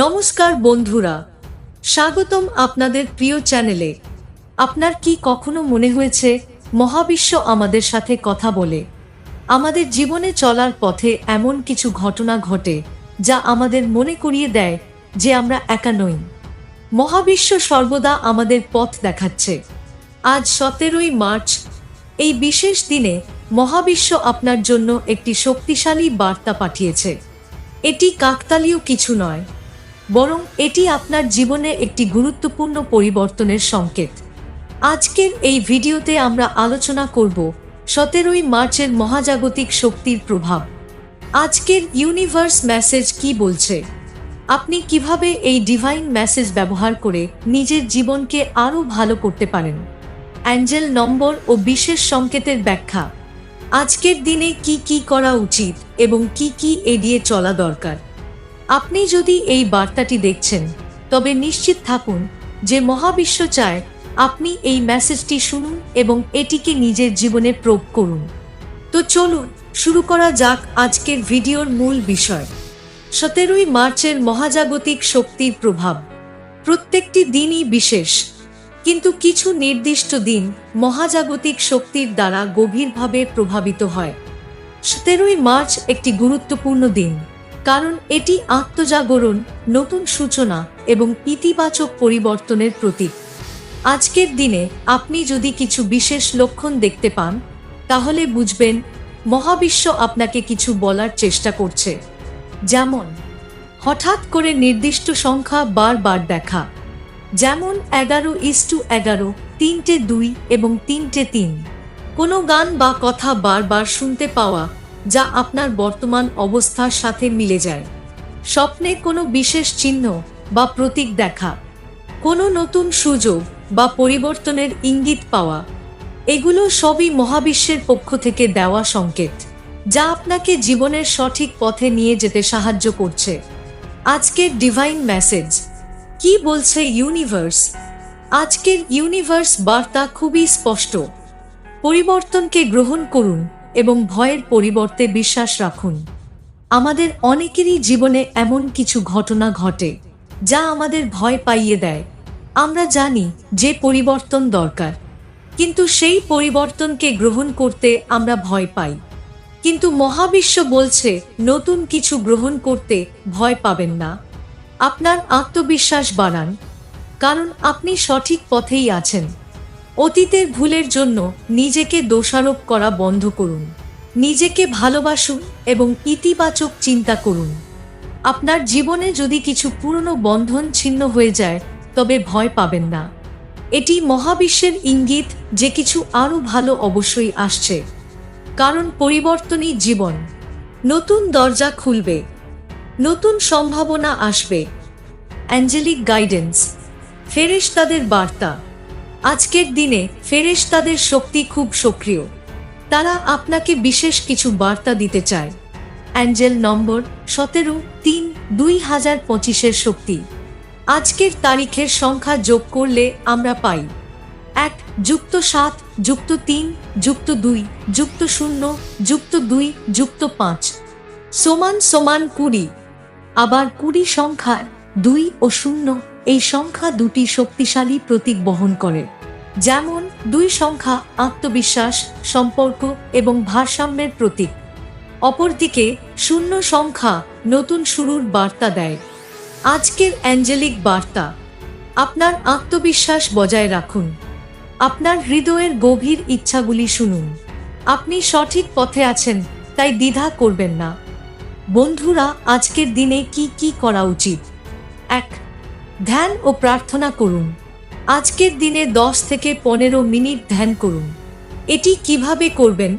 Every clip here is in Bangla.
নমস্কার বন্ধুরা, স্বাগতম আপনাদের প্রিয় চ্যানেলে। আপনার কি কখনো মনে হয়েছে, মহাবিশ্ব আমাদের সাথে কথা বলে? আমাদের জীবনে চলার পথে এমন কিছু ঘটনা ঘটে, যা আমাদের মনে করিয়ে দেয় যে আমরা একা নই। মহাবিশ্ব সর্বদা আমাদের পথ দেখাচ্ছে। আজ সতেরোই মার্চ, এই বিশেষ দিনে মহাবিশ্ব আপনার জন্য একটি শক্তিশালী বার্তা পাঠিয়েছে। এটি কাকতালীয় কিছু নয় বরং এটি আপনার জীবনে একটি গুরুত্বপূর্ণ পরিবর্তনের সংকেত। আজকের এই ভিডিওতে আমরা আলোচনা করব সতেরোই মার্চের মহাজাগতিক শক্তির প্রভাব। আজকের ইউনিভার্স মেসেজ কি বলছে? আপনি কীভাবে এই ডিভাইন মেসেজ ব্যবহার করে নিজের জীবনকে আরও ভালো করতে পারেন? অ্যাঞ্জেল নম্বর ও বিশেষ সংকেতের ব্যাখ্যা। আজকের দিনে কি কি করা উচিত এবং কি কি এড়িয়ে চলা দরকার? আপনি যদি এই বার্তাটি দেখছেন, তবে নিশ্চিত থাকুন যে মহাবিশ্ব চায় আপনি এই মেসেজটি শুনুন এবং এটিকে নিজের জীবনে প্রয়োগ করুন। তো চলুন, শুরু করা যাক আজকের ভিডিওর মূল বিষয়। সতেরোই মার্চের মহাজাগতিক শক্তির প্রভাব। প্রত্যেকটি দিনই বিশেষ, কিন্তু কিছু নির্দিষ্ট দিন মহাজাগতিক শক্তির দ্বারা গভীরভাবে প্রভাবিত হয়। সতেরোই মার্চ একটি গুরুত্বপূর্ণ দিন। কারণ এটি আত্মজাগরণ, নতুন সূচনা এবং ইতিবাচক পরিবর্তনের প্রতীক। আজকের দিনে আপনি যদি কিছু বিশেষ লক্ষণ দেখতে পান, তাহলে বুঝবেন মহাবিশ্ব আপনাকে কিছু বলার চেষ্টা করছে। যেমন, হঠাৎ করে নির্দিষ্ট সংখ্যা বারবার দেখা। যেমন, এগারো ইস টু এগারো, তিনটে দুই এবং তিনটে তিন। কোনো গান বা কথা বারবার শুনতে পাওয়া যা আপনার বর্তমান অবস্থার সাথে মিলে যায়। স্বপ্নে কোনো বিশেষ চিহ্ন বা প্রতীক দেখা, কোনো নতুন সুযোগ বা পরিবর্তনের ইঙ্গিত পাওয়া, এগুলো সবই মহাবিশ্বের পক্ষ থেকে দেওয়া সংকেত, যা আপনাকে জীবনের সঠিক পথে নিয়ে যেতে সাহায্য করছে। আজকের ডিভাইন মেসেজ কি বলছে ইউনিভার্স আজকের ইউনিভার্স বার্তা খুবই স্পষ্ট। পরিবর্তনকে গ্রহণ করুন এবং ভয়ের পরিবর্তে বিশ্বাস রাখুন। আমাদের অনেকেরই জীবনে এমন কিছু ঘটনা ঘটে, যা আমাদের ভয় পাইয়ে দেয়। আমরা জানি যে পরিবর্তন দরকার, কিন্তু সেই পরিবর্তনকে গ্রহণ করতে আমরা ভয় পাই। কিন্তু মহাবিশ্ব বলছে, নতুন কিছু গ্রহণ করতে ভয় পাবেন না। আপনার আত্মবিশ্বাস বাড়ান, কারণ আপনি সঠিক পথেই আছেন। অতীতের ভুলের জন্য নিজেকে দোষারোপ করা বন্ধ করুন। নিজেকে ভালোবাসুন এবং ইতিবাচক চিন্তা করুন। আপনার জীবনে যদি কিছু পুরনো বন্ধন ছিন্ন হয়ে যায়, তবে ভয় পাবেন না। এটি মহাবিশ্বের ইঙ্গিত যে কিছু আরও ভালো অবশ্যই আসছে। কারণ পরিবর্তনই জীবন। নতুন দরজা খুলবে। নতুন সম্ভাবনা আসবে। Angelic guidance. ফেরেশ তাদের বার্তা। আজকের দিনে ফেরেশ তাদের শক্তি খুব সক্রিয়। তারা আপনাকে বিশেষ কিছু বার্তা দিতে চায়। অ্যাঞ্জেল নম্বর সতেরো তিন দুই হাজার পঁচিশের শক্তি। আজকের তারিখের সংখ্যা যোগ করলে আমরা পাই। এক যুক্ত সাত যুক্ত তিন যুক্ত দুই যুক্ত শূন্য যুক্ত দুই যুক্ত পাঁচ। সমান সমান কুড়ি। আবার কুড়ি সংখ্যার দুই ও শূন্য এই সংখ্যা দুটি শক্তিশালী প্রতীক বহন করে, যেমন দুই সংখ্যা আত্মবিশ্বাস, সম্পর্ক এবং ভারসাম্যের প্রতীক। অপরদিকে শূন্য সংখ্যা নতুন শুরুর বার্তা দেয়। আজকের অ্যাঞ্জেলিক বার্তা, আপনার আত্মবিশ্বাস বজায় রাখুন। আপনার হৃদয়ের গভীর ইচ্ছাগুলি শুনুন। আপনি সঠিক পথে আছেন, তাই দ্বিধা করবেন না। বন্ধুরা, আজকের দিনে কি কি করা উচিত? ধ্যান ও প্রার্থনা করুন। আজকের দিনে দশ থেকে পনেরো মিনিট ধ্যান করুন। এটি কীভাবে করবেন?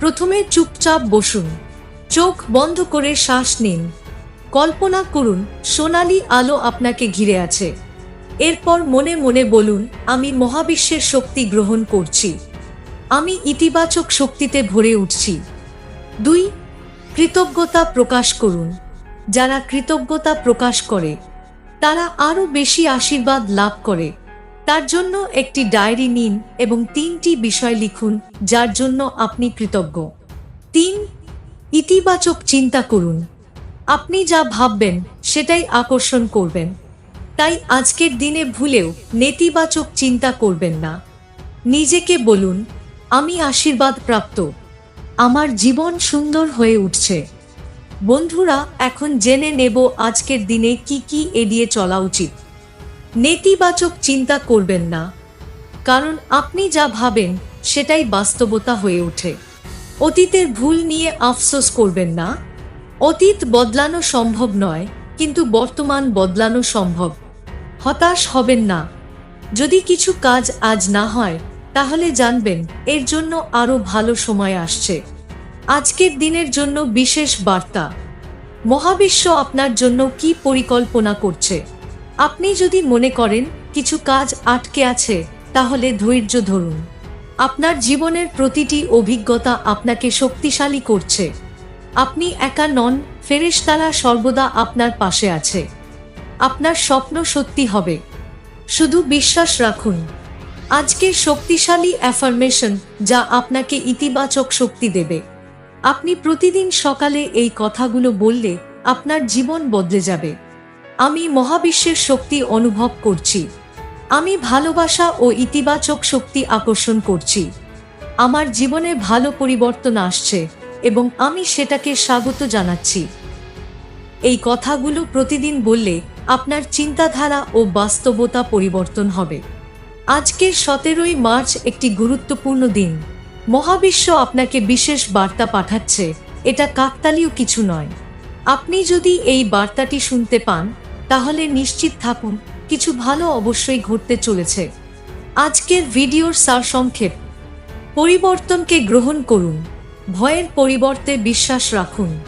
প্রথমে চুপচাপ বসুন। চোখ বন্ধ করে শ্বাস নিন। কল্পনা করুন, সোনালি আলো আপনাকে ঘিরে আছে। এরপর মনে মনে বলুন, আমি মহাবিশ্বের শক্তি গ্রহণ করছি। আমি ইতিবাচক শক্তিতে ভরে উঠছি। দুই, কৃতজ্ঞতা প্রকাশ করুন। যারা কৃতজ্ঞতা প্রকাশ করে তারা আরও বেশি আশীর্বাদ লাভ করে। তার জন্য একটি ডায়েরি নিন এবং তিনটি বিষয় লিখুন, যার জন্য আপনি কৃতজ্ঞ। তিন, ইতিবাচক চিন্তা করুন। আপনি যা ভাববেন, সেটাই আকর্ষণ করবেন। তাই আজকের দিনে ভুলেও নেতিবাচক চিন্তা করবেন না। নিজেকে বলুন, আমি আশীর্বাদ প্রাপ্ত আমার জীবন সুন্দর হয়ে উঠছে। বন্ধুরা, এখন জেনে নেব আজকের দিনে কি কি এড়িয়ে চলা উচিত। নেতিবাচক চিন্তা করবেন না, কারণ আপনি যা ভাবেন সেটাই বাস্তবতা হয়ে ওঠে। অতীতের ভুল নিয়ে আফসোস করবেন না। অতীত বদলানো সম্ভব নয়, কিন্তু বর্তমান বদলানো সম্ভব। হতাশ হবেন না। যদি কিছু কাজ আজ না হয়, তাহলে জানবেন এর জন্য আরও ভালো সময় আসছে। আজকের দিনের জন্য বিশেষ বার্তা। মহাবিশ্ব আপনার জন্য কি পরিকল্পনা করছে? আপনি যদি মনে করেন কিছু কাজ আটকে আছে, তাহলে ধৈর্য ধরুন। আপনার জীবনের প্রতিটি অভিজ্ঞতা আপনাকে শক্তিশালী করছে। আপনি একা নন, ফেরেশতারা সর্বদা আপনার পাশে আছে। আপনার স্বপ্ন সত্যি হবে। শুধু বিশ্বাস রাখুন। আজকের শক্তিশালী অ্যাফার্মেশন যা আপনাকে ইতিবাচক শক্তি দেবে। আপনি প্রতিদিন সকালে এই কথাগুলো বললে আপনার জীবন বদলে যাবে। আমি মহাবিশ্বের শক্তি অনুভব করছি। আমি ভালোবাসা ও ইতিবাচক শক্তি আকর্ষণ করছি। আমার জীবনে ভালো পরিবর্তন আসছে এবং আমি সেটাকে স্বাগত জানাচ্ছি। এই কথাগুলো প্রতিদিন বললে আপনার চিন্তাধারা ও বাস্তবতা পরিবর্তন হবে। আজকের সতেরোই মার্চ একটি গুরুত্বপূর্ণ দিন। মহাবিশ্ব আপনাকে বিশেষ বার্তা পাঠাচ্ছে। এটা কাকতালীয় কিছু নয়। আপনি যদি এই বার্তাটি শুনতে পান, তাহলে নিশ্চিত থাকুন, কিছু ভালো অবশ্যই ঘটতে চলেছে। আজকের ভিডিওর সারসংক্ষেপ। পরিবর্তনকে গ্রহণ করুন। ভয়ের পরিবর্তে বিশ্বাস রাখুন।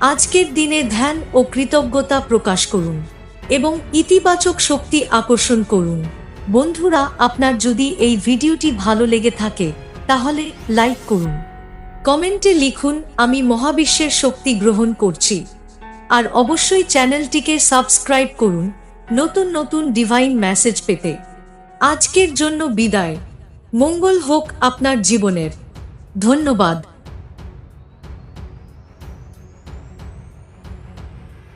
আজকের দিনে ধ্যান ও কৃতজ্ঞতা প্রকাশ করুন এবং ইতিবাচক শক্তি আকর্ষণ করুন। বন্ধুরা, আপনার যদি এই ভিডিওটি ভালো লেগে থাকে তাহলে লাইক করুন। কমেন্টে লিখুন, আমি মহাবিশ্বের শক্তি গ্রহণ করছি। আর অবশ্যই চ্যানেলটিকে সাবস্ক্রাইব করুন, নতুন নতুন ডিভাইন মেসেজ পেতে। আজকের জন্য বিদায়। মঙ্গল হোক আপনার জীবনের। ধন্যবাদ।